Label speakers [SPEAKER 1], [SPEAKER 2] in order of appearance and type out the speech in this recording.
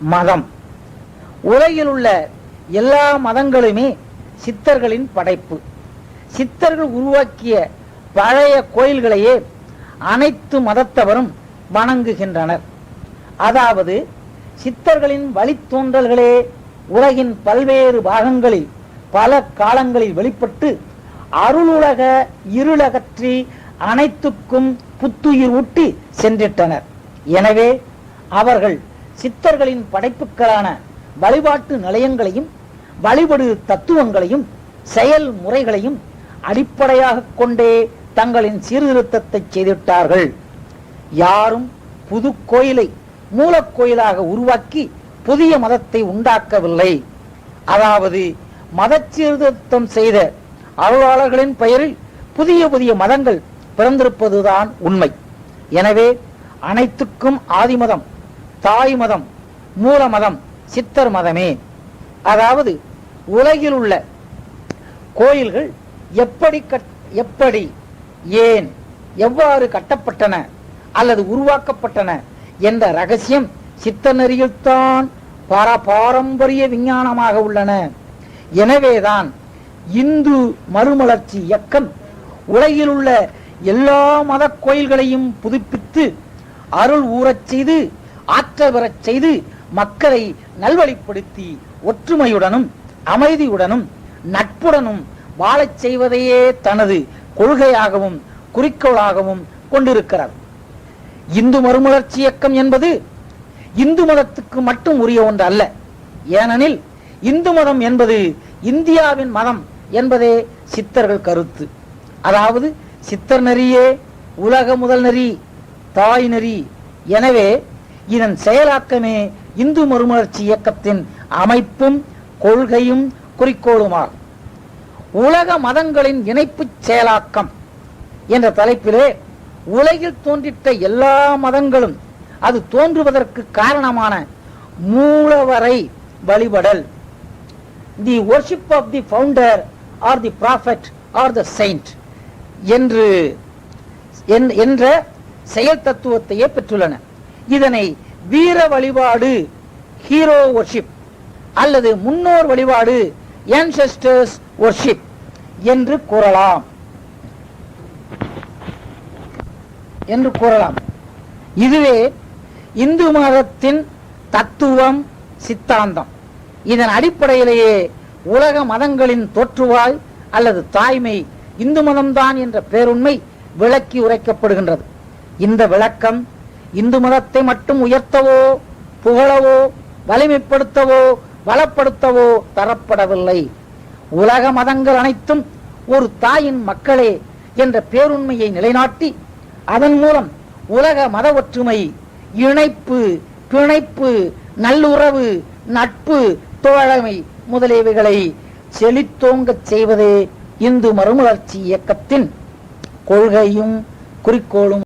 [SPEAKER 1] மதம். உலகில் உள்ள எல்லா மதங்களுமே சித்தர்களின் படைப்பு. சித்தர்கள் உருவாக்கிய பழைய கோயில்களையே அனைத்து மதத்தவரும் வணங்குகின்றனர். அதாவது சித்தர்களின் வழித்தோன்றல்களே உலகின் பல்வேறு பாகங்களில் பல காலங்களில் வெளிப்பட்டு அருளுலக இருளகற்றி அனைத்துக்கும் புத்துயிர் ஊட்டி சென்றிட்டனர். எனவே அவர்கள் சித்தர்களின் படைப்புகளான வழிபாட்டு நிலையங்களையும் வழிபடு தத்துவங்களையும் செயல்முறைகளையும் அடிப்படையாக கொண்டே தங்களின் சீர்திருத்தத்தை செய்துவிட்டார்கள். யாரும் புது கோயிலை மூலக்கோயிலாக உருவாக்கி புதிய மதத்தை உண்டாக்கவில்லை. அதாவது மத சீர்திருத்தம் செய்த அருளாளர்களின் பெயரில் புதிய புதிய மதங்கள் பிறந்திருப்பதுதான் உண்மை. எனவே அனைத்துக்கும் ஆதிமதம் தாய் மதம் மூல மதம் சித்தர் மதமே. அதாவது உலகில் உள்ள கோயில்கள் எப்படி கட்- எப்படி ஏன் எவ்வாறு கட்டப்பட்டன அல்லது உருவாக்கப்பட்டன என்ற ரகசியம் சித்த நெறியில்தான் பர பாரம்பரிய விஞ்ஞானமாக உள்ளன. எனவேதான் இந்து மறுமலர்ச்சி இயக்கம் உலகில் உள்ள எல்லா மத கோயில்களையும் புதுப்பித்து அருள் ஊறச் செய்து ஆற்றல் பெறச் செய்து மக்களை நல்வழிப்படுத்தி ஒற்றுமையுடனும் அமைதியுடனும் நட்புடனும் வாழச் செய்வதையே தனது கொள்கையாகவும் குறிக்கோளாகவும் கொண்டிருக்கிறார். இந்து மறுமலர்ச்சி இயக்கம் என்பது இந்து மதத்துக்கு மட்டும் உரிய ஒன்று அல்ல. ஏனெனில் இந்து மதம் என்பது இந்தியாவின் மதம் என்பதே சித்தர்கள் கருத்து. அதாவது சித்தர் நெறியே உலக முதல் நெறி தாய் நெறி. எனவே இதன் செயலாக்கமே இந்து மறுமலர்ச்சி இயக்கத்தின் அமைப்பும் கொள்கையும் குறிக்கோளுமாகும் உலக மதங்களின் இணைப்புச் செயலாக்கம் என்ற தலைப்பிலே உலகில் தோன்றிட்ட எல்லா மதங்களும் அது தோன்றுவதற்கு காரணமான மூலவரை வழிபடல். The worship of the founder or the prophet or the saint என்று என்- என்ற செயல் தத்துவத்தையே பெற்றுள்ளன. இதனை வீர வழிபாடு ஹீரோ ஒர்ஷிப் அல்லது முன்னோர் வழிபாடு ஏன்செஸ்டர்ஸ் ஒர்ஷிப் என்று கூறலாம். என்று கூறலாம். இதுவே இந்து மதத்தின் தத்துவம் சித்தாந்தம். இதன் அடிப்படையிலேயே உலக மதங்களின் தோற்றுவாய் அல்லது தாய்மை இந்து மதம்தான் என்ற பேருண்மை விளக்கி உரைக்கப்படுகின்றது. இந்த விளக்கம் இந்து மதத்தை மட்டும் உயர்த்தவோ புகழவோ வலிமைப்படுத்தவோ வளப்படுத்தவோ தரப்படவில்லை. உலக மதங்கள் அனைத்தும் ஒரு தாயின் மக்களே என்ற பேருண்மையை நிலைநாட்டி அதன் மூலம் உலக மத ஒற்றுமை இணைப்பு பிணைப்பு நல்லுறவு நட்பு தோழமை முதலியவைகளை செழித்தோங்கச் செய்வதே இந்து மறுமலர்ச்சி இயக்கத்தின் கொள்கையும் குறிக்கோளும்.